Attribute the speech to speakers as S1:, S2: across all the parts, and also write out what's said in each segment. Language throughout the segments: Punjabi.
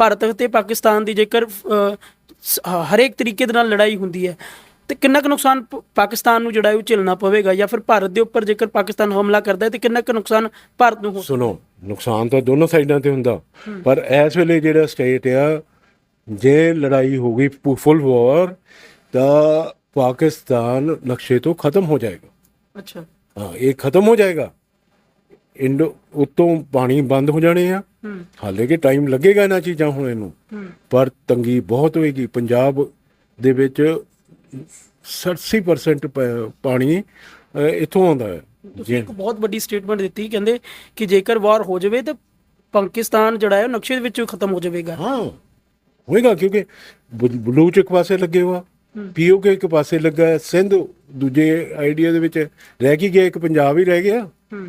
S1: ਭਾਰਤ ਅਤੇ ਪਾਕਿਸਤਾਨ ਦੀ ਜੇਕਰ ਹਰੇਕ ਤਰੀਕੇ ਦੇ ਨਾਲ ਲੜਾਈ ਹੁੰਦੀ ਹੈ ਤੇ ਕਿੰਨਾ ਕੁ ਨੁਕਸਾਨ ਪਾਕਿਸਤਾਨ ਨੂੰ ਜਿਹੜਾ ਉਹ ਝੇਲਣਾ ਪਵੇਗਾ ਜਾਂ ਫਿਰ ਭਾਰਤ ਦੇ ਉੱਪਰ ਜੇਕਰ ਪਾਕਿਸਤਾਨ ਹਮਲਾ ਕਰਦਾ ਹੈ ਤੇ ਕਿੰਨਾ ਕੁ ਨੁਕਸਾਨ ਭਾਰਤ ਨੂੰ ਹੋ
S2: ਸੁਣੋ ਨੁਕਸਾਨ ਤਾਂ ਦੋਨੋਂ ਸਾਈਡਾਂ ਤੇ ਹੁੰਦਾ ਪਰ ਇਸ ਵੇਲੇ ਜਿਹੜਾ ਸਟੇਟ ਆ ਜੇ ਲੜਾਈ ਹੋ ਗਈ ਫੁੱਲ ਵਾਰ ਤਾਂ ਪਾਕਿਸਤਾਨ ਨਕਸ਼ੇ ਤੋਂ ਖਤਮ ਹੋ ਜਾਏਗਾ।
S1: ਅੱਛਾ।
S2: ਹਾਂ ਇਹ ਖਤਮ ਹੋ ਜਾਏਗਾ। ਇੰਡੋ ਉਤੋਂ ਪਾਣੀ ਬੰਦ ਹੋ ਜਾਣੇ ਆ ਹਾਲੇ ਕਿ ਟਾਈਮ ਲੱਗੇਗਾ ਇਹਨਾਂ ਚੀਜ਼ਾਂ ਹੋਣੇ ਨੂੰ
S1: ਹੂੰ।
S2: ਪਰ ਤੰਗੀ ਬਹੁਤ ਹੋਏਗੀ। ਪੰਜਾਬ ਦੇ ਵਿੱਚ 80% ਪ- ਪਾਣੀ ਅ, ਇੱਥੋਂ ਆਉਂਦਾ ਹੈ।
S1: ਤੁਸੀਂ ਇੱਕ ਬਹੁਤ ਵੱਡੀ ਸਟੇਟਮੈਂਟ ਦਿੱਤੀ ਕਹਿੰਦੇ ਕਿ ਜੇਕਰ ਵਾਰ ਹੋ ਜਾਵੇ ਤਾਂ ਪਾਕਿਸਤਾਨ ਜਿਹੜਾ ਹੈ ਉਹ ਨਕਸ਼ੇ ਦੇ ਵਿੱਚੋਂ ਖਤਮ ਹੋ ਜਾਵੇਗਾ।
S2: ਹਾਂ ਹੋਏਗਾ ਕਿਉਂਕਿ ਬਲ- ਬਲੂਚ ਇੱਕ ਪਾਸੇ ਲੱਗੇ ਹੋਆ ਪੀਓਕੇ ਇੱਕ ਪਾਸੇ ਲੱਗਾ ਸਿੰਧ ਦੂਜੇ ਆਈਡੀਆ ਦੇ ਵਿੱਚ ਰਹਿ ਕੀ ਗਿਆ ਇੱਕ ਪੰਜਾਬ ਹੀ ਰਹਿ ਗਿਆ।
S1: ਹੂੰ।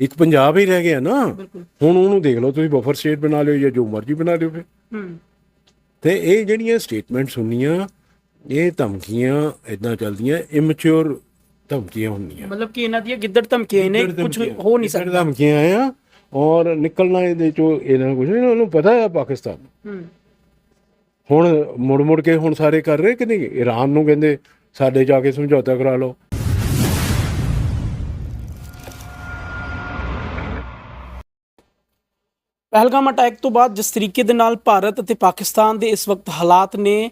S2: ਇੱਕ ਪੰਜਾਬ ਹੀ ਰਹਿ ਗਿਆ ਨਾ। ਹੁਣ ਉਹਨੂੰ ਦੇਖ ਲਓ ਤੁਸੀਂ ਬਫਰ ਸਟੇਟ ਬਣਾ ਲਿਓ ਜਾਂ ਜੋ ਮਰਜ਼ੀ ਬਣਾ ਲਿਓ ਫਿਰ। ਤੇ ਇਹ ਜਿਹੜੀਆਂ ਸਟੇਟਮੈਂਟਸ ਹੁੰਦੀਆਂ ਇਹ ਧਮਕੀਆਂ ਇਦਾਂ ਚੱਲਦੀਆਂ ਇਮੈਚੁਰ ਧਮਕੀਆਂ ਹੁੰਦੀਆਂ।
S1: ਮਤਲਬ ਕਿ ਇਹਨਾਂ ਦੀਆਂ ਗਿੱਦੜ ਧਮਕੀਆਂ ਨੇ ਕੁਝ ਹੋ ਨਹੀਂ ਸਕਦਾ।
S2: ਧਮਕੀਆਂ ਆ ਔਰ ਨਿਕਲਣਾ ਇਹਦੇ ਚੋਂ ਇਹਨਾਂ ਕੁਝ ਨਹੀਂ ਉਹਨੂੰ ਪਤਾ ਹੈ ਪਾਕਿਸਤਾਨ ਹੁਣ ਮੁੜ ਮੁੜ ਕੇ ਹੁਣ ਸਾਰੇ ਕਰ ਰਹੇ ਕਿ ਨਹੀਂ? ਈਰਾਨ ਨੂੰ ਕਹਿੰਦੇ ਸਾਡੇ ਜਾ ਕੇ ਸਮਝੌਤਾ ਕਰਾ ਲਓ।
S1: ਪਹਿਲਗਾਮ ਅਟੈਕ ਤੋਂ ਬਾਅਦ ਜਿਸ ਤਰੀਕੇ ਦੇ ਨਾਲ ਭਾਰਤ ਅਤੇ ਪਾਕਿਸਤਾਨ ਦੇ ਇਸ ਵਕਤ ਹਾਲਾਤ ਨੇ,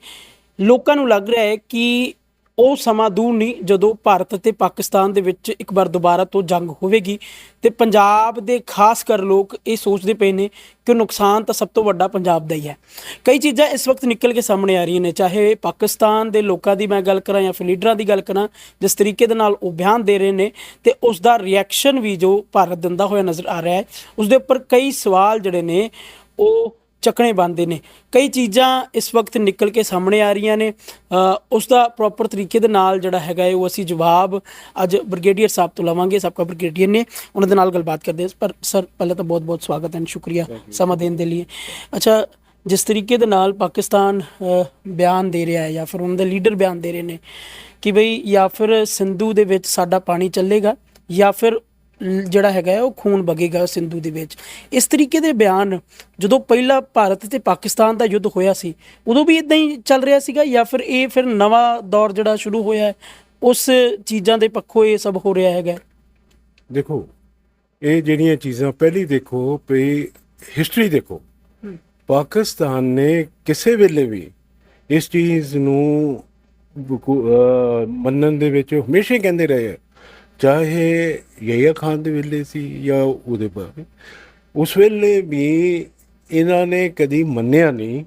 S1: ਲੋਕਾਂ ਨੂੰ ਲੱਗ ਰਿਹਾ ਹੈ ਕਿ ਉਹ ਸਮਾਂ ਦੂਰ ਨਹੀਂ, ਜਦੋਂ ਭਾਰਤ ਅਤੇ ਪਾਕਿਸਤਾਨ ਦੇ ਵਿੱਚ ਇੱਕ ਵਾਰ ਦੁਬਾਰਾ ਤੋਂ ਜੰਗ ਹੋਵੇਗੀ ਤੇ ਪੰਜਾਬ ਦੇ ਖਾਸ ਕਰ ਲੋਕ ਇਹ ਸੋਚਦੇ ਪਏ ਨੇ ਕਿ ਨੁਕਸਾਨ ਤਾਂ ਸਭ ਤੋਂ ਵੱਡਾ ਪੰਜਾਬ ਦਾ ਹੀ ਹੈ। ਕਈ ਚੀਜ਼ਾਂ ਇਸ ਵਕਤ ਨਿਕਲ ਕੇ ਸਾਹਮਣੇ ਆ ਰਹੀਆਂ ਨੇ, ਚਾਹੇ ਪਾਕਿਸਤਾਨ ਦੇ ਲੋਕਾਂ ਦੀ ਮੈਂ ਗੱਲ ਕਰਾਂ ਜਾਂ ਫਿਰ ਲੀਡਰਾਂ ਦੀ ਗੱਲ ਕਰਾਂ, ਜਿਸ ਤਰੀਕੇ ਦੇ ਨਾਲ ਉਹ ਬਿਆਨ ਦੇ ਰਹੇ ਨੇ ਤੇ ਉਸ ਦਾ ਰਿਐਕਸ਼ਨ ਵੀ ਜੋ ਭਾਰਤ ਦਿੰਦਾ ਹੋਇਆ ਨਜ਼ਰ ਆ ਰਿਹਾ ਹੈ, ਉਸ ਦੇ ਉੱਪਰ ਕਈ ਸਵਾਲ ਜਿਹੜੇ ਨੇ, ਉਹ ਚੱਕਣੇ ਬੰਦੇ ਨੇ। ਕਈ ਚੀਜ਼ਾਂ ਇਸ ਵਕਤ ਨਿਕਲ ਕੇ ਸਾਹਮਣੇ ਆ ਰਹੀਆਂ ਨੇ। ਉਸ ਦਾ ਪ੍ਰੋਪਰ ਤਰੀਕੇ ਦੇ ਨਾਲ ਜਿਹੜਾ ਹੈਗਾ ਉਹ ਅਸੀਂ ਜਵਾਬ ਅੱਜ ਬ੍ਰਿਗੇਡੀਅਰ ਸਾਹਿਬ ਤੋਂ ਲਵਾਂਗੇ ਸਾਬਕਾ ਬ੍ਰਿਗੇਡੀਅਰ ਨੇ। ਉਹਨਾਂ ਦੇ ਨਾਲ ਗੱਲਬਾਤ ਕਰਦੇ ਹਾਂ। ਪਰ ਸਰ ਪਹਿਲਾਂ ਤਾਂ ਬਹੁਤ ਬਹੁਤ ਸਵਾਗਤ ਹੈ ਸ਼ੁਕਰੀਆ ਸਮਾਂ ਦੇਣ ਦੇ ਲਈ। ਅੱਛਾ ਜਿਸ ਤਰੀਕੇ ਦੇ ਨਾਲ ਪਾਕਿਸਤਾਨ ਬਿਆਨ ਦੇ ਰਿਹਾ ਹੈ ਜਾਂ ਫਿਰ ਉਹਨਾਂ ਦੇ ਲੀਡਰ ਬਿਆਨ ਦੇ ਰਹੇ ਨੇ ਕਿ ਬਈ ਜਾਂ ਫਿਰ ਸਿੰਧੂ ਦੇ ਵਿੱਚ ਸਾਡਾ ਪਾਣੀ ਚੱਲੇਗਾ ਜਾਂ ਫਿਰ ਜਿਹੜਾ ਹੈਗਾ ਉਹ ਖੂਨ ਵਗੇਗਾ ਸਿੰਧੂ ਦੇ ਵਿੱਚ। ਇਸ ਤਰੀਕੇ ਦੇ ਬਿਆਨ ਜਦੋਂ ਪਹਿਲਾ ਭਾਰਤ ਤੇ ਪਾਕਿਸਤਾਨ ਦਾ ਯੁੱਧ ਹੋਇਆ ਸੀ ਉਦੋਂ ਵੀ ਇਦਾਂ ਹੀ ਚੱਲ ਰਿਹਾ ਸੀਗਾ ਜਾਂ ਫਿਰ ਇਹ ਫਿਰ ਨਵਾਂ ਦੌਰ ਜਿਹੜਾ ਸ਼ੁਰੂ ਹੋਇਆ ਉਸ ਚੀਜ਼ਾਂ ਦੇ ਪੱਖੋਂ ਇਹ ਸਭ ਹੋ ਰਿਹਾ ਹੈਗਾ
S2: ਦੇਖੋ ਇਹ ਜਿਹੜੀਆਂ ਚੀਜ਼ਾਂ ਪਹਿਲੀ ਦੇਖੋ ਵੀ ਹਿਸਟਰੀ ਦੇਖੋ। ਪਾਕਿਸਤਾਨ ਨੇ ਕਿਸੇ ਵੇਲੇ ਵੀ ਇਸ ਚੀਜ਼ ਨੂੰ ਮੰਨਣ ਦੇ ਵਿੱਚ ਹਮੇਸ਼ਾ ਕਹਿੰਦੇ ਰਹੇ। ਚਾਹੇ ਯਹੀਆ ਖਾਨ ਦੇ ਵੇਲੇ ਸੀ ਜਾਂ ਉਹਦੇ ਬਾਅਦ ਉਸ ਵੇਲੇ ਵੀ ਇਹਨਾਂ ਨੇ ਕਦੀ ਮੰਨਿਆ ਨਹੀਂ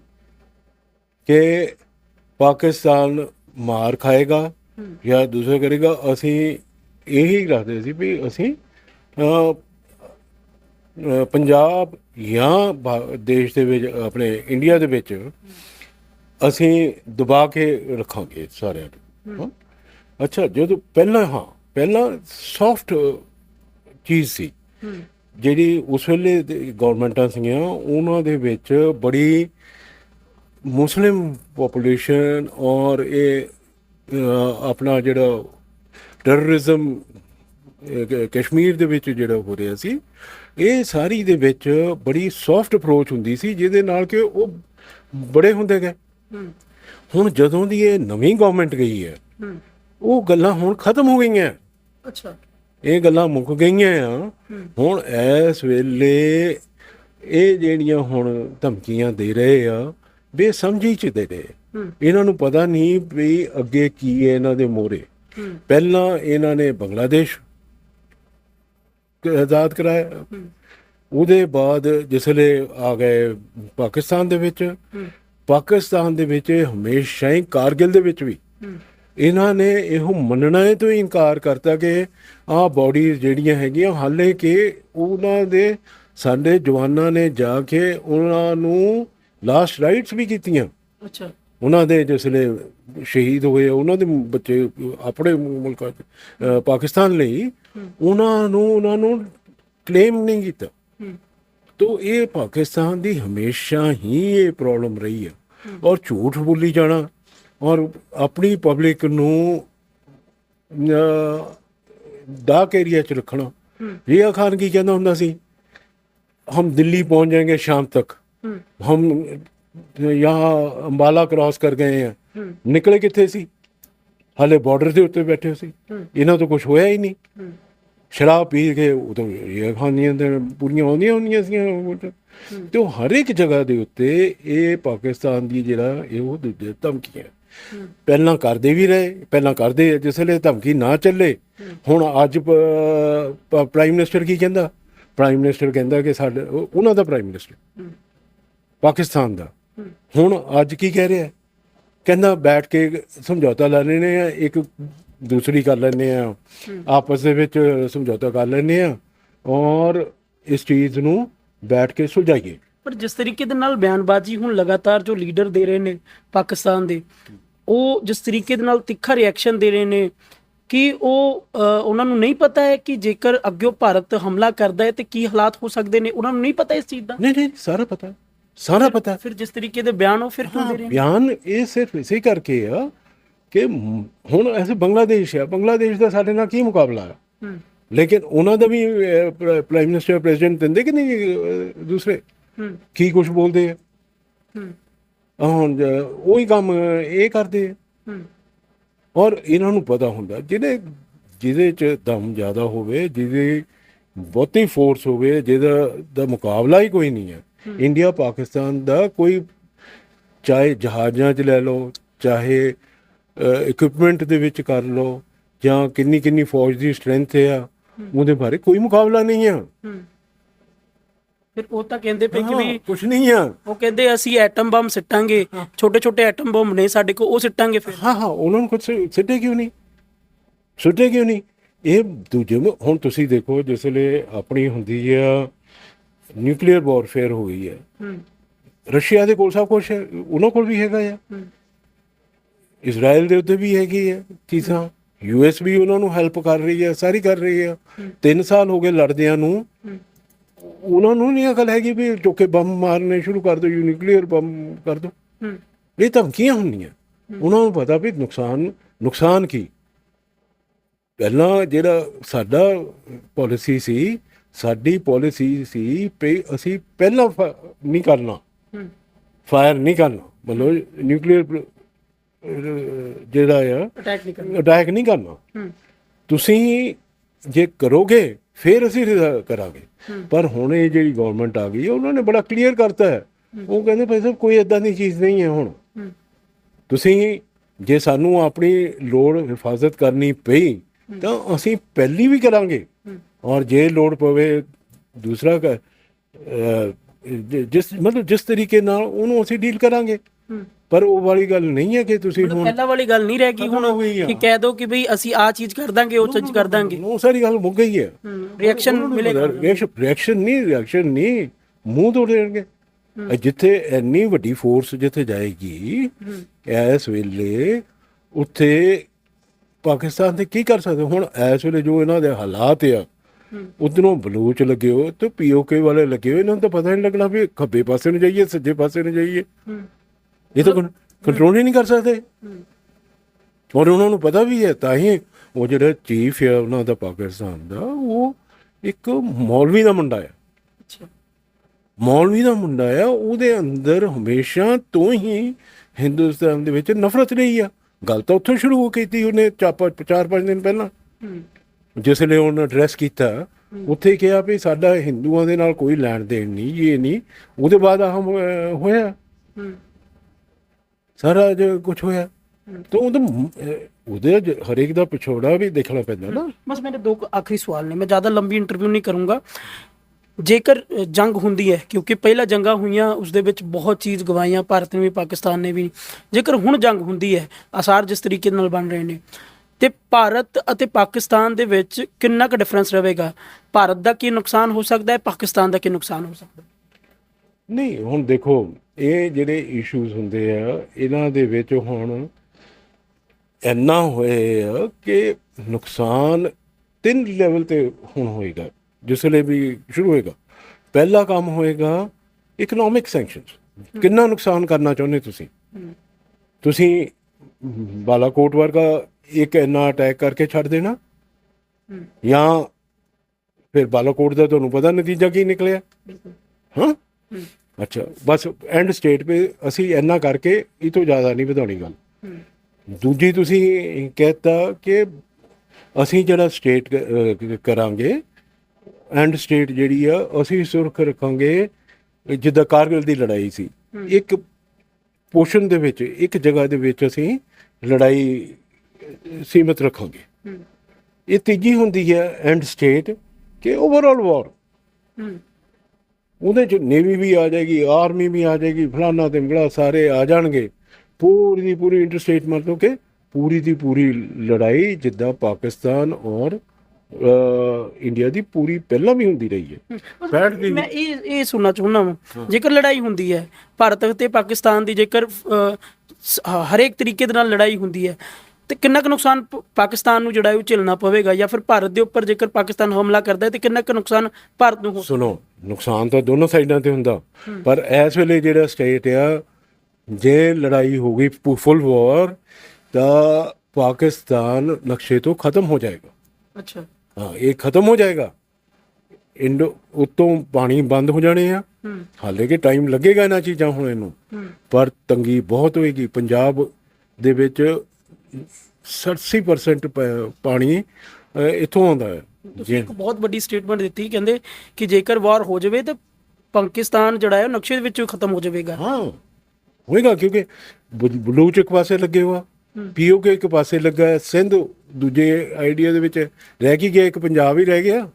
S2: ਕਿ ਪਾਕਿਸਤਾਨ ਮਾਰ ਖਾਏਗਾ ਜਾਂ ਦੂਸਰਾ ਕਰੇਗਾ। ਅਸੀਂ ਇਹੀ ਰੱਖਦੇ ਸੀ ਵੀ ਅਸੀਂ ਪੰਜਾਬ ਜਾਂ ਦੇਸ਼ ਦੇ ਵਿੱਚ ਆਪਣੇ ਇੰਡੀਆ ਦੇ ਵਿੱਚ ਅਸੀਂ ਦਬਾ ਕੇ ਰੱਖਾਂਗੇ ਸਾਰਿਆਂ ਨੂੰ। ਅੱਛਾ ਜਦੋਂ ਪਹਿਲਾਂ ਹਾਂ ਪਹਿਲਾਂ ਸੌਫਟ ਚੀਜ਼ ਸੀ। ਜਿਹੜੀ ਉਸ ਵੇਲੇ ਗਵਰਨਮੈਂਟਾਂ ਸੀਗੀਆਂ ਉਹਨਾਂ ਦੇ ਵਿੱਚ ਬੜੀ ਮੁਸਲਿਮ ਪੋਪੂਲੇਸ਼ਨ ਔਰ ਇਹ ਆਪਣਾ ਜਿਹੜਾ ਟੈਰਰਿਜ਼ਮ ਕਸ਼ਮੀਰ ਦੇ ਵਿੱਚ ਜਿਹੜਾ ਹੋ ਰਿਹਾ ਸੀ ਇਹ ਸਾਰੀ ਦੇ ਵਿੱਚ ਬੜੀ ਸੌਫਟ ਅਪਰੋਚ ਹੁੰਦੀ ਸੀ ਜਿਹਦੇ ਨਾਲ ਕਿ ਉਹ ਬੜੇ ਹੁੰਦੇ ਗਏ। ਹੁਣ ਜਦੋਂ ਦੀ ਇਹ ਨਵੀਂ ਗਵਰਨਮੈਂਟ ਗਈ ਹੈ। ਉਹ ਗੱਲਾਂ ਹੁਣ ਖਤਮ ਹੋ ਗਈਆਂ।
S1: ਅੱਛਾ।
S2: ਇਹ ਗੱਲਾਂ ਮੁੱਕ ਗਈਆਂ ਆ। ਹੁਣ ਇਸ ਵੇਲੇ ਇਹ ਜਿਹੜੀਆਂ ਹੁਣ ਧਮਕੀਆਂ ਦੇ ਰਹੇ ਆ ਬੇਸਮਝੀ ਚ ਦੇ ਰਹੇ। ਇਹਨਾਂ ਨੂੰ ਪਤਾ ਨਹੀਂ ਵੀ ਅੱਗੇ ਕੀ ਹੈ ਇਹਨਾਂ ਦੇ ਮੋਰੇ ਪਹਿਲਾਂ ਇਹਨਾਂ ਨੇ ਬੰਗਲਾਦੇਸ਼ ਆਜ਼ਾਦ ਕਰਾਇਆ। ਉਹਦੇ ਬਾਅਦ ਜਿਸਲੇ ਆ ਗਏ ਪਾਕਿਸਤਾਨ ਦੇ ਵਿੱਚ। ਪਾਕਿਸਤਾਨ ਦੇ ਵਿੱਚ ਹਮੇਸ਼ਾ ਹੀ ਕਾਰਗਿਲ ਦੇ ਵਿੱਚ ਵੀ। ਇਹਨਾਂ ਨੇ ਇਹੋ ਮੰਨਣਾ ਹੈ ਤੋਂ ਇਨਕਾਰ ਕਰਤਾ ਕਿ ਆਹ ਬਾਡੀਜ਼ ਜਿਹੜੀਆਂ ਹੈਗੀਆਂ ਹਾਲੇ ਕਿ ਉਹਨਾਂ ਦੇ ਸਾਡੇ ਜਵਾਨਾਂ ਨੇ ਜਾ ਕੇ ਉਹਨਾਂ ਨੂੰ ਲਾਸਟ ਰਾਈਟਸ ਵੀ ਕੀਤੀਆਂ।
S1: ਅੱਛਾ।
S2: ਉਹਨਾਂ ਦੇ ਜਿਸਲੇ ਸ਼ਹੀਦ ਹੋਏ ਆ, ਉਹਨਾਂ ਦੇ ਬੱਚੇ ਆਪਣੇ ਮੁਲਕਾਂ ਪਾਕਿਸਤਾਨ ਲਈ ਉਹਨਾਂ ਨੂੰ ਉਹਨਾਂ ਨੂੰ ਕਲੇਮ ਨਹੀਂ ਕੀਤਾ। ਤੋ ਇਹ ਪਾਕਿਸਤਾਨ ਦੀ ਹਮੇਸ਼ਾ ਹੀ ਇਹ ਪ੍ਰੋਬਲਮ ਰਹੀ ਹੈ। ਔਰ ਝੂਠ ਬੋਲੀ ਜਾਣਾ ਔਰ ਆਪਣੀ ਪਬਲਿਕ ਨੂੰ ਡਾਕ ਏਰੀਆ ਚ ਰੱਖਣਾ। ਰੀਆ ਖਾਨ ਕੀ ਕਹਿੰਦਾ ਹੁੰਦਾ ਸੀ? ਹਮ ਦਿੱਲੀ ਪਹੁੰਚ जाएंगे ਸ਼ਾਮ
S1: ਤੱਕ।
S2: ਹਮ यहाँ ਅੰਬਾਲਾ ਕ੍ਰਾਸ ਕਰ ਗਏ
S1: ਆ
S2: ਨਿਕਲੇ ਕਿੱਥੇ ਸੀ? ਹਾਲੇ ਬਾਰਡਰ ਦੇ ਉੱਤੇ ਬੈਠੇ ਸੀ। ਇਹਨਾਂ ਤੋਂ ਕੁਝ ਹੋਇਆ ਹੀ ਨਹੀਂ। ਸ਼ਰਾਬ ਪੀ ਕੇ ਉਦੋਂ ਇਹ ਖਾਨੀਆਂ ਤੇ ਪੂਰੀਆਂ ਆਉਂਦੀਆਂ ਹੁੰਦੀਆਂ ਸੀ ਤੇ ਹਰ ਇੱਕ ਜਗ੍ਹਾ ਦੇ ਉੱਤੇ ਇਹ ਪਾਕਿਸਤਾਨ ਦੀ ਜਿਹੜਾ ਇਹ ਉਹ ਧਮਕੀਆਂ। ਪਹਿਲਾਂ ਕਰਦੇ ਵੀ ਰਹੇ, ਪਹਿਲਾਂ ਕਰਦੇ ਜਿਸ ਵੇਲੇ ਧਮਕੀ ਨਾ ਚੱਲੇ। ਹੁਣ ਅੱਜ ਪ੍ਰਾਈਮ ਮਿਨਿਸਟਰ ਕੀ ਕਹਿੰਦਾ? ਪ੍ਰਾਈਮ ਮਿਨਿਸਟਰ ਕਹਿੰਦਾ ਕਿ ਸਾਡੇ ਉਹਨਾਂ ਦਾ ਪ੍ਰਾਈਮ ਮਿਨਿਸਟਰ ਪਾਕਿਸਤਾਨ ਦਾ। ਹੁਣ ਅੱਜ ਕੀ ਕਹਿ ਰਿਹਾ? ਕਹਿੰਦਾ ਬੈਠ ਕੇ ਸਮਝੌਤਾ ਲੈ ਲੈਣੇ ਆ ਇੱਕ ਦੂਸਰੀ ਕਰ ਲੈਣੇ ਆ ਆਪਸ ਦੇ ਵਿੱਚ ਸਮਝੌਤਾ ਕਰ ਲੈਣੇ ਆ ਔਰ ਇਸ ਚੀਜ਼ ਨੂੰ ਬੈਠ ਕੇ ਸੁਲਝਾਈਏ।
S1: ਪਰ ਜਿਸ ਤਰੀਕੇ ਦੇ ਨਾਲ ਬਿਆਨਬਾਜ਼ੀ ਹੁਣ ਲਗਾਤਾਰ ਜੋ ਲੀਡਰ ਦੇ ਰਹੇ ਨੇ ਪਾਕਿਸਤਾਨ ਦੇ ਉਹ ਜਿਸ ਤਰੀਕੇ ਦੇ ਨਾਲ ਤਿੱਖਾ ਰਿਐਕਸ਼ਨ ਦੇ ਰਹੇ ਨੇ ਕਿ ਉਹ ਉਹਨਾਂ ਨੂੰ ਨਹੀਂ ਪਤਾ ਹੈ ਕਿ ਜੇਕਰ ਅੱਗੇ ਭਾਰਤ ਹਮਲਾ ਕਰਦਾ ਹੈ ਤੇ ਕੀ ਹਾਲਾਤ ਹੋ ਸਕਦੇ ਨੇ? ਉਹਨਾਂ ਨੂੰ ਨਹੀਂ ਪਤਾ ਇਸ ਚੀਜ਼ ਦਾ?
S2: ਨਹੀਂ ਨਹੀਂ ਸਾਰਾ ਪਤਾ ਸਾਰਾ ਪਤਾ
S1: ਫਿਰ ਜਿਸ ਤਰੀਕੇ ਦੇ ਬਿਆਨ ਉਹ ਫਿਰ ਕਿਉਂ ਦੇ ਰਹੇ ਨੇ?
S2: ਬਿਆਨ ਇਹ ਸਿਰਫ ਇਸੇ ਕਰਕੇ ਆ ਕਿ ਹੁਣ ਐਸੇ ਬੰਗਲਾਦੇਸ਼ ਆ ਬੰਗਲਾਦੇਸ਼ ਦਾ ਸਾਡੇ ਨਾਲ ਕੀ ਮੁਕਾਬਲਾ ਹੈ। ਲੇਕਿਨ ਉਹਨਾਂ ਦਾ ਵੀ ਪ੍ਰਾਈਮ ਮਿਨਿਸਟਰ ਪ੍ਰੈਜ਼ੀਡੈਂਟ ਦਿੰਦੇ ਕਿ ਨਹੀਂ ਦੂਸਰੇ? ਕੀ ਕੁਝ ਬੋਲਦੇ ਆ? ਹੁਣ ਉਹੀ ਕੰਮ ਇਹ ਕਰਦੇ ਆ।
S1: ਹੂੰ।
S2: ਔਰ ਇਹਨਾਂ ਨੂੰ ਪਤਾ ਹੁੰਦਾ ਜਿਹਦੇ ਜਿਹਦੇ ਚ ਦਮ ਜ਼ਿਆਦਾ ਹੋਵੇ ਜਿਹਦੇ ਬਹੁਤੀ ਫੋਰਸ ਹੋਵੇ ਜਿਹਦਾ ਦਾ ਮੁਕਾਬਲਾ ਹੀ ਕੋਈ ਨਹੀਂ ਹੈ। ਇੰਡੀਆ ਪਾਕਿਸਤਾਨ ਦਾ ਕੋਈ ਚਾਹੇ ਜਹਾਜ਼ਾਂ 'ਚ ਲੈ ਲਓ ਚਾਹੇ ਇਕਵਿਪਮੈਂਟ ਦੇ ਵਿੱਚ ਕਰ ਲਓ ਜਾਂ ਕਿੰਨੀ ਕਿੰਨੀ ਫੌਜ ਦੀ ਸਟਰੈਂਥ ਆ ਉਹਦੇ ਬਾਰੇ ਕੋਈ ਮੁਕਾਬਲਾ ਨਹੀਂ
S1: ਹੂੰ। ਫਿਰ ਉਹ ਤਾਂ ਕਹਿੰਦੇ ਪਏ ਕਿ ਵੀ
S2: ਕੁਝ ਨਹੀਂ ਆ।
S1: ਉਹ ਕਹਿੰਦੇ ਅਸੀਂ ਐਟਮ ਬੰਬ ਸਿੱਟਾਂਗੇ ਛੋਟੇ ਛੋਟੇ ਐਟਮ ਬੰਬ ਨੇ ਸਾਡੇ ਕੋਲ ਉਹ ਸਿੱਟਾਂਗੇ ਫਿਰ।
S2: ਹਾਂ ਹਾਂ ਉਹਨਾਂ ਨੂੰ ਕੁਝ ਸਿੱਟੇ ਕਿਉਂ ਨਹੀਂ? ਸਿੱਟੇ ਕਿਉਂ ਨਹੀਂ? ਇਹ ਦੂਜੇ ਹੁਣ ਤੁਸੀਂ ਦੇਖੋ ਜਿਸ ਵੇਲੇ ਆਪਣੀ ਹੁੰਦੀ ਆ ਨਿਊਕਲੀਅਰ ਵਾਰਫੇਅਰ ਹੋ ਗਈ ਹੈ। ਰਸ਼ੀਆ ਦੇ ਕੋਲ ਸਭ ਕੁਝ ਹੈ ਉਹਨਾਂ ਕੋਲ ਵੀ ਹੈਗਾ ਆ। ਇਜ਼ਰਾਈਲ ਦੇ ਉੱਤੇ ਵੀ ਹੈਗੀ ਹੈ ਚੀਜ਼ਾਂ। ਯੂਐਸ ਵੀ ਉਹਨਾਂ ਨੂੰ ਹੈਲਪ ਕਰ ਰਹੀ ਹੈ ਸਾਰੀ ਕਰ ਰਹੀ ਹੈ। 3 ਸਾਲ ਹੋ ਗਏ ਲੜਦਿਆਂ ਨੂੰ। ਉਹਨਾਂ ਨੂੰ ਨਹੀਂ ਅਕਲ ਹੈਗੀ ਵੀ ਚੋਕੇ ਬੰਬ ਮਾਰਨੇ ਸ਼ੁਰੂ ਕਰ ਦਿਓ ਨਿਊਕਲੀਅਰ ਬੰਬ ਕਰ
S1: ਹੂੰ।
S2: ਇਹ ਧਮਕੀਆਂ ਹੁੰਦੀਆਂ। ਉਹਨਾਂ ਨੂੰ ਪਤਾ ਵੀ ਨੁਕਸਾਨ ਨੁਕਸਾਨ ਕੀ? ਪਹਿਲਾਂ ਜਿਹੜਾ ਸਾਡਾ ਪਾਲਿਸੀ ਸੀ ਸਾਡੀ ਪਾਲਿਸੀ ਸੀ ਵੀ ਅਸੀਂ ਪਹਿਲਾਂ ਨਹੀਂ ਕਰਨਾ। ਫਾਇਰ ਨਹੀਂ ਕਰਨਾ। ਮਤਲਬ ਨਿਊਕਲੀਅਰ ਜਿਹੜਾ ਆ
S1: ਅਟੈਕ ਨਹੀਂ ਕਰਨਾ।
S2: ਅਟੈਕ ਨਹੀਂ ਕਰਨਾ।
S1: ਹੂੰ।
S2: ਤੁਸੀਂ ਜੇ ਕਰੋਗੇ ਫਿਰ ਅਸੀਂ ਕਰਾਂਗੇ। ਪਰ ਹੁਣ ਇਹ ਜਿਹੜੀ ਗਵਰਨਮੈਂਟ ਆ ਗਈ ਹੈ, ਉਹਨਾਂ ਨੇ ਬੜਾ ਕਲੀਅਰ ਕਰਤਾ ਹੈ। ਉਹ ਕਹਿੰਦੇ ਭਾਈ ਸਾਹਿਬ ਕੋਈ ਇਦਾਂ ਦੀ ਚੀਜ਼ ਨਹੀਂ ਹੈ ਹੁਣ। ਤੁਸੀਂ ਜੇ ਸਾਨੂੰ ਆਪਣੀ ਲੋੜ ਹਿਫਾਜ਼ਤ ਕਰਨੀ ਪਈ ਤਾਂ ਅਸੀਂ ਪਹਿਲੀ ਵੀ ਕਰਾਂਗੇ। ਔਰ ਜੇ ਲੋੜ ਪਵੇ ਦੂਸਰਾ ਜਿਸ ਮਤਲਬ ਜਿਸ ਤਰੀਕੇ ਨਾਲ ਉਹਨੂੰ ਅਸੀਂ ਡੀਲ ਕਰਾਂਗੇ। ਪਰ ਉਹ ਵਾਲੀ ਗੱਲ ਨਹੀਂ ਹੈ ਕਿ ਤੁਸੀਂ ਹੁਣ
S1: ਪਹਿਲਾਂ ਵਾਲੀ ਗੱਲ ਨਹੀਂ ਰਹਿ ਗਈ ਹੁਣ। ਕਿ ਕਹਿ ਦੋ ਕਿ ਭਈ ਅਸੀਂ ਆ ਚੀਜ਼ ਕਰ ਦਾਂਗੇ ਉਹ ਚੀਜ਼ ਕਰ ਦਾਂਗੇ।
S2: ਉਹ ਸਾਰੀ ਗੱਲ ਮੁੱਕ ਗਈ ਹੈ।
S1: ਰਿਐਕਸ਼ਨ ਮਿਲੇਗਾ
S2: ਰਿਐਕਸ਼ਨ ਨਹੀਂ ਰਿਐਕਸ਼ਨ ਨਹੀਂ ਮੂੰਹ ਤੋੜ ਦੇਣਗੇ। ਜਿੱਥੇ ਇੰਨੀ ਵੱਡੀ ਫੋਰਸ ਜਿੱਥੇ ਜਾਏਗੀ ਇਸ ਵੇਲੇ ਉੱਥੇ ਪਾਕਿਸਤਾਨ ਤੇ ਕੀ ਕਰ ਸਕਦੇ? ਹੁਣ ਇਸ ਵੇਲੇ ਜੋ ਇਹਨਾਂ ਦੇ ਹਾਲਾਤ ਆ ਉਧਰੋਂ ਬਲੂਚ ਲੱਗੇ ਹੋ ਤੇ ਪੀਓਕੇ ਵਾਲੇ ਲੱਗੇ ਇਹਨਾਂ ਨੂੰ ਤਾਂ ਪਤਾ ਨਹੀਂ ਲੱਗਣਾ ਵੀ ਖੱਬੇ ਪਾਸੇ ਨੂੰ ਜਾਈਏ ਸੱਜੇ ਪਾਸੇ ਨੂੰ ਜਾਈਏ। ਇਹ ਤਾਂ ਕੰਟਰੋਲ ਹੀ ਨਹੀਂ ਕਰ ਸਕਦੇ। ਔਰ ਉਹਨਾਂ ਨੂੰ ਪਤਾ ਵੀ ਹੈ ਤਾਂ ਹੀ ਉਹ ਜਿਹੜਾ ਚੀਫ ਹੈ ਉਹਨਾਂ ਦਾ ਪਾਕਿਸਤਾਨ ਦਾ ਉਹ ਇੱਕ ਮੌਲਵੀ ਦਾ ਮੁੰਡਾ ਹੈ।
S1: ਅੱਛਾ।
S2: ਮੌਲਵੀ ਦਾ ਮੁੰਡਾ ਆ ਉਹਦੇ ਅੰਦਰ ਹਮੇਸ਼ਾ ਤੋਂ ਹੀ ਹਿੰਦੁਸਤਾਨ ਦੇ ਵਿੱਚ ਨਫ਼ਰਤ ਰਹੀ ਆ। ਗੱਲ ਤਾਂ ਉੱਥੋਂ ਸ਼ੁਰੂ ਕੀਤੀ ਉਹਨੇ ਚਾਰ ਚਾਰ ਪੰਜ ਦਿਨ ਪਹਿਲਾਂ।
S1: ਹੂੰ।
S2: ਜਿਸ ਲਈ ਉਹਨੇ ਐਡਰੈਸ ਕੀਤਾ ਉੱਥੇ ਕਿਹਾ ਵੀ ਸਾਡਾ ਹਿੰਦੂਆਂ ਦੇ ਨਾਲ ਕੋਈ ਲੈਣ ਦੇਣ ਨਹੀਂ ਇਹ ਨਹੀਂ। ਉਹਦੇ ਬਾਅਦ ਅਹ, ਹੋਇਆ।
S1: ਹੂੰ।
S2: ਸਾਰਾ ਜੋ ਕੁਝ ਹੋਇਆ। ਤਾਂ ਉਹਦਾ ਹਰੇਕ ਦਾ ਪਿਛੋੜਾ ਵੀ ਦੇਖਣਾ ਪੈਂਦਾ ਨਾ।
S1: ਬਸ ਮੇਰੇ ਦੋ ਆਖਰੀ ਸਵਾਲ ਨੇ। ਮੈਂ ਜ਼ਿਆਦਾ ਲੰਬੀ ਇੰਟਰਵਿਊ ਨਹੀਂ ਕਰੂੰਗਾ। ਜੇਕਰ ਜੰਗ ਹੁੰਦੀ ਹੈ ਕਿਉਂਕਿ ਪਹਿਲਾਂ ਜੰਗਾਂ ਹੋਈਆਂ ਉਸ ਦੇ ਵਿੱਚ ਬਹੁਤ ਚੀਜ਼ ਗਵਾਈਆਂ ਭਾਰਤ ਨੇ ਵੀ ਪਾਕਿਸਤਾਨ ਨੇ ਵੀ। ਜੇਕਰ ਹੁਣ ਜੰਗ ਹੁੰਦੀ ਹੈ ਆਸਾਰ ਜਿਸ ਤਰੀਕੇ ਨਾਲ ਬਣ ਰਹੇ ਨੇ ਤੇ ਭਾਰਤ ਅਤੇ ਪਾਕਿਸਤਾਨ ਦੇ ਵਿੱਚ ਕਿੰਨਾ ਕੁ ਡਿਫਰੈਂਸ ਰਹੇਗਾ? ਭਾਰਤ ਦਾ ਕੀ ਨੁਕਸਾਨ ਹੋ ਸਕਦਾ ਹੈ ਪਾਕਿਸਤਾਨ ਦਾ ਕੀ ਨੁਕਸਾਨ ਹੋ ਸਕਦਾ
S2: ਨਹੀਂ ਹੁਣ ਦੇਖੋ ਇਹ ਜਿਹੜੇ ਇਸ਼ੂਜ਼ ਹੁੰਦੇ ਆ ਇਹਨਾਂ ਦੇ ਵਿੱਚ ਹੁਣ ਇੰਨਾ ਹੋਏ ਆ ਕਿ ਨੁਕਸਾਨ ਤਿੰਨ ਲੈਵਲ ਤੇ ਹੁਣ ਹੋਏਗਾ ਜਿਸ ਵੇਲੇ ਵੀ ਸ਼ੁਰੂ ਹੋਏਗਾ। ਪਹਿਲਾ ਕੰਮ ਹੋਏਗਾ ਇਕਨੋਮਿਕ ਸੈਂਕਸ਼ਨਸ ਕਿੰਨਾ ਨੁਕਸਾਨ ਕਰਨਾ ਚਾਹੁੰਦੇ ਤੁਸੀਂ? ਤੁਸੀਂ ਬਾਲਾਕੋਟ ਵਰਗਾ ਇੱਕ ਇੰਨਾ ਅਟੈਕ ਕਰਕੇ ਛੱਡ ਦੇਣਾ? ਜਾਂ ਫਿਰ ਬਾਲਾਕੋਟ ਦਾ ਤੁਹਾਨੂੰ ਪਤਾ ਨਤੀਜਾ ਕੀ ਨਿਕਲਿਆ? ਹੂੰ। ਅੱਛਾ ਬਸ ਐਂਡ ਸਟੇਟ 'ਤੇ ਅਸੀਂ ਇੰਨਾ ਕਰਕੇ ਇਹ ਤੋਂ ਜ਼ਿਆਦਾ ਨਹੀਂ ਵਧਾਉਣੀ ਗੱਲ। ਦੂਜੀ ਤੁਸੀਂ ਕਹਿਤਾ ਕਿ ਅਸੀਂ ਜਿਹੜਾ ਸਟੇਟ ਕਰਾਂਗੇ ਐਂਡ ਸਟੇਟ ਜਿਹੜੀ ਆ ਅਸੀਂ ਸੁਰੱਖ ਰੱਖਾਂਗੇ ਜਿੱਦਾਂ ਕਾਰਗਿਲ ਦੀ ਲੜਾਈ ਸੀ। ਇੱਕ ਪੋਸ਼ਨ ਦੇ ਵਿੱਚ ਇੱਕ ਜਗ੍ਹਾ ਦੇ ਵਿੱਚ ਅਸੀਂ ਲੜਾਈ ਸੀਮਿਤ ਰੱਖਾਂਗੇ। ਇਹ ਤੀਜੀ ਹੁੰਦੀ ਹੈ ਐਂਡ ਸਟੇਟ ਕਿ ਓਵਰਆਲ ਵਾਰ ਉਹਦੇ ਚ ਨੇਵੀ ਵੀ ਆ ਜਾਏਗੀ ਆਰਮੀ ਵੀ ਆ ਜਾਏਗੀ ਫਲਾਨਾ ਤੇ ਮਗਲਾ ਸਾਰੇ ਆ ਜਾਣਗੇ। ਪੂਰੀ ਦੀ ਪੂਰੀ ਇੰਟਰਸਟੇਟ ਮਤਲਬ ਕਿ ਪੂਰੀ ਦੀ ਪੂਰੀ ਲੜਾਈ ਜਿੱਦਾਂ ਪਾਕਿਸਤਾਨ ਔਰ ਇੰਡੀਆ ਦੀ ਪੂਰੀ ਪਹਿਲਾਂ ਵੀ ਹੁੰਦੀ ਰਹੀ ਹੈ। 65 ਦੀ
S1: ਮੈਂ ਇਹ ਇਹ ਸੁਣਨਾ ਚਾਹੁੰਦਾ ਹਾਂ। ਜੇਕਰ ਲੜਾਈ ਹੁੰਦੀ ਹੈ ਭਾਰਤ ਤੇ ਪਾਕਿਸਤਾਨ ਦੀ ਜੇਕਰ ਹਰੇਕ ਤਰੀਕੇ ਦੇ ਨਾਲ ਲੜਾਈ ਹੁੰਦੀ ਹੈ ਤੇ ਕਿੰਨਾ ਕੁ ਨੁਕਸਾਨ ਪਾਕਿਸਤਾਨ ਨੂੰ ਜਿਹੜਾ ਉਹ ਝੇਲਣਾ ਪਵੇਗਾ ਜਾਂ ਫਿਰ ਭਾਰਤ ਦੇ ਉੱਪਰ ਜੇਕਰ ਪਾਕਿਸਤਾਨ ਹਮਲਾ ਕਰਦਾ ਹੈ ਤੇ ਕਿੰਨਾ ਕੁ ਨੁਕਸਾਨ ਭਾਰਤ ਨੂੰ ਹੋ
S2: ਸੁਣੋ ਨੁਕਸਾਨ ਤਾਂ ਦੋਨੋਂ ਸਾਈਡਾਂ ਤੇ ਹੁੰਦਾ ਪਰ ਇਸ ਵੇਲੇ ਜਿਹੜਾ ਸਟੇਟ ਆ ਜੇ ਲੜਾਈ ਹੋ ਗਈ ਫੁੱਲ ਵਾਰ ਤਾਂ ਪਾਕਿਸਤਾਨ ਨਕਸ਼ੇ ਤੋਂ ਖਤਮ ਹੋ ਜਾਏਗਾ।
S1: ਅੱਛਾ।
S2: ਹਾਂ ਇਹ ਖਤਮ ਹੋ ਜਾਏਗਾ। ਇੰਡੋ ਉਤੋਂ ਪਾਣੀ ਬੰਦ ਹੋ ਜਾਣੇ ਆ। ਹਾਲੇ ਕਿ ਟਾਈਮ ਲੱਗੇਗਾ ਇਹਨਾਂ ਚੀਜ਼ਾਂ ਹੋਣੇ ਨੂੰ ਪਰ ਤੰਗੀ ਬਹੁਤ ਹੋਏਗੀ। ਪੰਜਾਬ ਦੇ ਵਿੱਚ 80% ਪ- ਪਾਣੀ ਅ, ਇੱਥੋਂ ਆਉਂਦਾ ਹੈ।
S1: ਤੁਸੀਂ ਇੱਕ ਬਹੁਤ ਵੱਡੀ ਸਟੇਟਮੈਂਟ ਦਿੱਤੀ ਕਹਿੰਦੇ ਕਿ ਜੇਕਰ ਵਾਰ ਹੋ ਜਾਵੇ ਤਾਂ ਪਾਕਿਸਤਾਨ ਜਿਹੜਾ ਹੈ ਨਕਸ਼ੇ ਦੇ ਵਿੱਚੋਂ ਖਤਮ ਹੋ ਜਾਵੇਗਾ।
S2: ਹਾਂ ਹੋਏਗਾ ਕਿਉਂਕਿ ਬਲੂਚ ਇੱਕ ਪਾਸੇ ਲੱਗੇ ਹੋਆ ਪੀਓਕੇ ਇੱਕ ਪਾਸੇ ਲੱਗਾ ਹੈ, ਸਿੰਧ ਦੂਜੇ ਆਈਡੀਆ ਦੇ ਵਿੱਚ ਰਹਿ ਕੀ ਗਿਆ ਇੱਕ ਪੰਜਾਬ ਹੀ ਰਹਿ ਗਿਆ।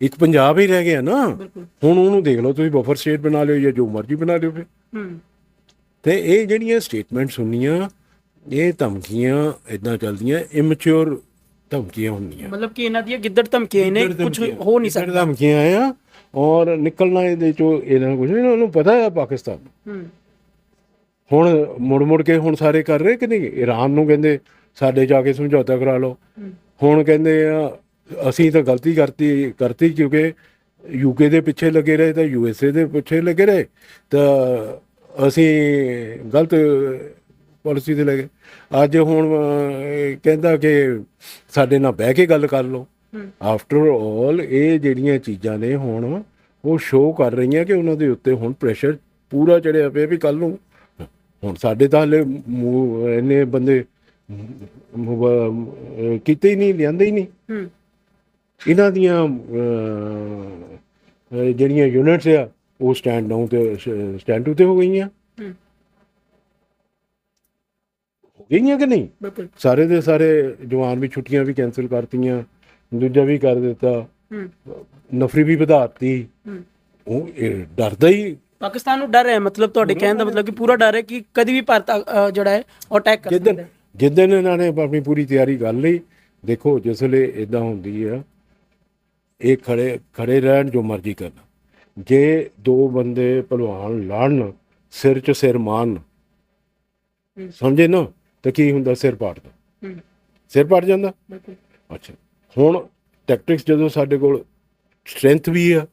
S2: ਇੱਕ ਪੰਜਾਬ ਹੀ ਰਹਿ ਗਿਆ ਨਾ। ਹੁਣ ਉਹਨੂੰ ਦੇਖ ਲਓ ਤੁਸੀਂ ਬਫਰ ਸਟੇਟ ਬਣਾ ਲਿਓ ਜਾਂ ਜੋ ਮਰਜ਼ੀ ਬਣਾ ਲਿਓ ਫਿਰ। ਤੇ ਇਹ ਜਿਹੜੀਆਂ ਸਟੇਟਮੈਂਟਸ ਹੁੰਦੀਆਂ ਇਹ ਧਮਕੀਆਂ ਇਦਾਂ ਚੱਲਦੀਆਂ ਇਮੈਚੁਰ ਧਮਕੀਆਂ ਹੁੰਦੀਆਂ।
S1: ਮਤਲਬ ਕਿ ਇਹਨਾਂ ਦੀਆਂ ਗਿੱਦੜ ਧਮਕੀਆਂ ਨੇ ਕੁਝ ਹੋ ਨਹੀਂ ਸਕਦਾ।
S2: ਧਮਕੀਆਂ ਆ ਔਰ ਨਿਕਲਣਾ ਇਹਦੇ ਚੋਂ ਇਹਨਾਂ ਕੁਝ ਨਹੀਂ ਉਹਨੂੰ ਪਤਾ ਹੈ ਪਾਕਿਸਤਾਨ। ਨੂੰ।
S1: ਹੂੰ।
S2: ਹੁਣ ਮੁੜ ਮੁੜ ਕੇ ਹੁਣ ਸਾਰੇ ਕਰ ਰਹੇ ਕਿ ਨਹੀਂ? ਈਰਾਨ ਨੂੰ ਕਹਿੰਦੇ ਸਾਡੇ ਜਾ ਕੇ ਸਮਝੌਤਾ ਕਰਾ ਲਓ। ਹੁਣ ਕਹਿੰਦੇ ਆ ਅਸੀਂ ਤਾਂ ਗਲਤੀ ਕਰਤੀ ਕਰਤੀ ਕਿਉਂਕਿ ਯੂਕੇ ਦੇ ਪਿੱਛੇ ਲੱਗੇ ਰਹੇ ਤਾਂ ਯੂਐਸਏ ਦੇ ਪਿੱਛੇ ਲੱਗੇ ਰਹੇ ਤਾਂ ਅਸੀਂ ਗਲਤ ਪਾਲਿਸੀ ਤੇ ਲੱਗੇ ਅੱਜ ਹੁਣ ਅਹ, ਕਹਿੰਦਾ ਕਿ ਸਾਡੇ ਨਾਲ ਬਹਿ ਕੇ ਗੱਲ ਕਰ ਲਓ। ਆਫਟਰ ਆਲ ਇਹ ਜਿਹੜੀਆਂ ਚੀਜ਼ਾਂ ਨੇ ਹੁਣ ਉਹ ਸ਼ੋਅ ਕਰ ਰਹੀਆਂ ਕਿ ਉਹਨਾਂ ਦੇ ਉੱਤੇ ਹੁਣ ਪ੍ਰੈਸ਼ਰ ਪੂਰਾ ਚੜਿਆ ਪਿਆ ਵੀ ਕੱਲ ਨੂੰ ਹੁਣ ਸਾਡੇ ਤਾਂ ਹਲੇ ਇੰਨੇ ਬੰਦੇ ਅਹ ਕੀਤੇ ਹੀ ਨਹੀਂ ਲਿਆਂਦੇ ਹੀ ਨਹੀਂ।
S1: ਹੂੰ।
S2: ਇਹਨਾਂ ਦੀਆਂ ਅਹ, ਅਹ, ਜਿਹੜੀਆਂ ਯੂਨਿਟਸ ਆ ਉਹ ਸਟੈਂਡ ਡਾਊਨ ਤੇ ਸਟੈਂਡ ਟੂ ਤੇ ਹੋ ਗਈਆਂ
S1: ਹੂੰ
S2: ਹੋ ਗਈਆਂ ਕਿ ਨਹੀਂ? ਸਾਰੇ ਦੇ ਸਾਰੇ ਜਵਾਨ ਵੀ ਛੁੱਟੀਆਂ ਵੀ ਕੈਨਸਲ ਕਰਤੀਆਂ ਦੂਜਾ ਵੀ ਕਰ ਦਿੱਤਾ ਨਫਰੀ ਵੀ ਵਧਾਤੀ। ਉਹ ਡਰਦਾ ਹੀ।
S1: ਪਾਕਿਸਤਾਨ ਨੂੰ ਡਰ ਹੈ ਮਤਲਬ ਤੁਹਾਡੇ ਕਹਿਣ ਦਾ ਮਤਲਬ ਕਿ ਪੂਰਾ ਡਰ ਹੈ ਕਿ ਕਦੀ ਵੀ ਭਾਰਤ ਜਿਹੜਾ ਹੈ ਉਹ ਅਟੈਕ ਕਰ ਸਕਦਾ ਹੈ।
S2: ਜਿੱਦਨ ਇਹਨਾਂ ਨੇ ਆਪਣੀ ਪੂਰੀ ਤਿਆਰੀ ਕਰ ਲਈ ਦੇਖੋ ਜਿਸ ਵੇਲੇ ਇਦਾਂ ਹੁੰਦੀ ਆ ਇਹ ਖੜੇ ਖੜੇ ਰਹਿਣ ਜੋ ਮਰਜ਼ੀ ਕਰਨ। ਜੇ ਦੋ ਬੰਦੇ ਭਲਵਾਨ ਲੜਨ ਸਿਰ 'ਚ ਸਿਰ ਮਾਰਨ। ਸਮਝੇ ਨਾ? ਤਾਂ ਕੀ ਹੁੰਦਾ ਸਿਰ ਪਾੜਦਾ ਸਿਰ ਪਾੜ ਜਾਂਦਾ?
S1: ਬਿਲਕੁਲ।
S2: ਅੱਛਾ। ਹੁਣ ਟੈਕਟਿਕਸ ਜਦੋਂ ਸਾਡੇ ਕੋਲ ਸਟਰੈਂਥ ਵੀ ਆ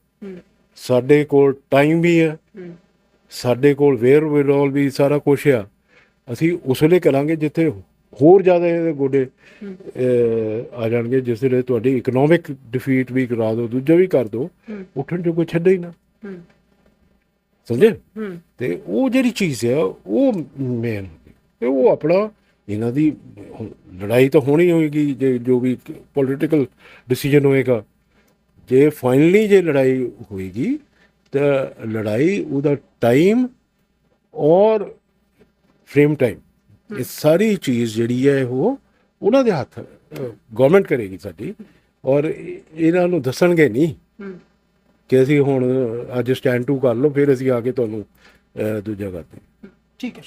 S2: ਸਾਡੇ ਕੋਲ ਟਾਈਮ ਵੀ ਆ ਸਾਡੇ ਕੋਲ ਵੇਅਰ ਵਿਰੋਲ ਵੀ ਸਾਰਾ ਕੁਝ ਆ ਅਸੀਂ ਉਸ ਵੇਲੇ ਕਰਾਂਗੇ ਜਿੱਥੇ ਹੋਰ ਜ਼ਿਆਦਾ ਇਹਦੇ ਗੋਡੇ ਆ ਜਾਣਗੇ ਜਿਸ ਵੇਲੇ ਤੁਹਾਡੀ ਇਕਨੋਮਿਕ ਡਿਫੀਟ ਵੀ ਕਰਾ ਦਿਓ ਦੂਜਾ ਵੀ ਕਰ
S1: ਹੂੰ।
S2: ਉੱਠਣ ਜੋ ਕੋਈ ਛੱਡੇ ਹੀ ਨਾ। ਸਮਝੇ? ਤੇ ਉਹ ਜਿਹੜੀ ਚੀਜ਼ ਆ ਉਹ ਮੇਨ ਤੇ ਉਹ ਆਪਣਾ ਇਹਨਾਂ ਦੀ ਲੜਾਈ ਤਾਂ ਹੋਣੀ ਹੋਏਗੀ ਜੇ ਜੋ ਵੀ ਪੋਲੀਟੀਕਲ ਡਿਸੀਜਨ ਹੋਏਗਾ। ਜੇ ਫਾਈਨਲੀ ਜੇ ਲੜਾਈ ਹੋਏਗੀ ਤਾਂ ਲੜਾਈ ਉਹਦਾ ਟਾਈਮ ਔਰ ਫਰੇਮ ਟਾਈਮ ਇਹ ਸਾਰੀ ਚੀਜ਼ ਜਿਹੜੀ ਹੈ ਉਹ ਉਹਨਾਂ ਦੇ ਹੱਥ ਗਵਰਨਮੈਂਟ ਕਰੇਗੀ ਸਾਡੀ ਔਰ ਇਹ- ਇਹਨਾਂ ਨੂੰ ਦੱਸਣਗੇ ਨਹੀਂ ਕਿ ਅਸੀਂ ਹੁਣ ਅੱਜ ਸਟੈਂਡ ਟੂ ਕਰ ਲਓ ਫਿਰ ਅਸੀਂ ਆ ਕੇ ਤੁਹਾਨੂੰ ਦੂਜਾ ਕਰਦੇ।
S1: ਠੀਕ ਹੈ।